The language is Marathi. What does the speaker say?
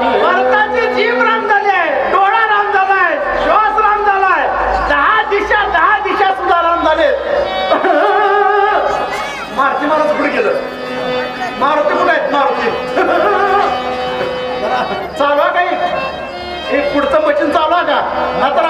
भारताची जीभ राम झाले डोळा राम झालाय श्वास राम झालाय दहा दिशा दहा दिशा सुद्धा राम झाले. मारुती महाराज पुढे गेलं? मारुती कुठे आहेत मारुती? चालवा चालू काही. एक पुढचं मशीन चालू आहे का? नाहीतर